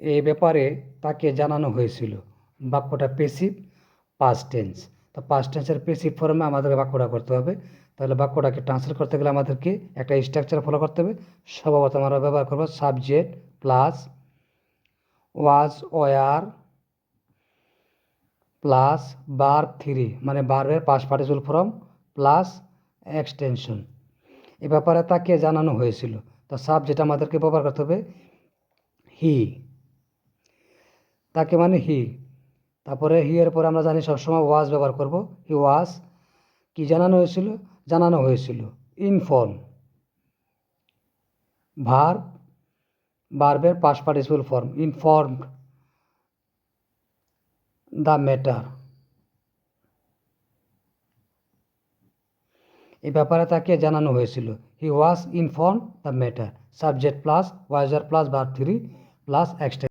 এই ব্যাপারে তাকে জানানো হয়েছিল। বাক্যটা পেসিভ পাস্ট টেন্স তো পাস্ট টেন্সের পেসিভ ফর্মে আমাদের বাক্যটা করতে হবে। তাহলে বাক্যটাকে ট্রান্সলেট করতে গেলে আমাদেরকে একটা স্ট্রাকচার ফলো করতে হবে। সর্বপ্রথম আমরা ব্যবহার করব subject plus was were plus bar three মানে বার্বের past participle form plus extension এ ব্যাপারে তাকে জানানো হয়েছিল। তো সাবজেক্ট আমাদেরকে ব্যবহার করতে হবে হি তাকে মানে হি। তারপরে হি এর পরে আমরা জানি সবসময় ওয়াজ ব্যবহার করব। হি ওয়াজ, কি জানানো হয়েছিল? জানানো হয়েছিল। Inform. Verb বার্বের past participle form informed the matter এই ব্যাপারে তাকে জানানো হয়েছিল। He was, inform the matter. Subject plus was were plus verb three plus extension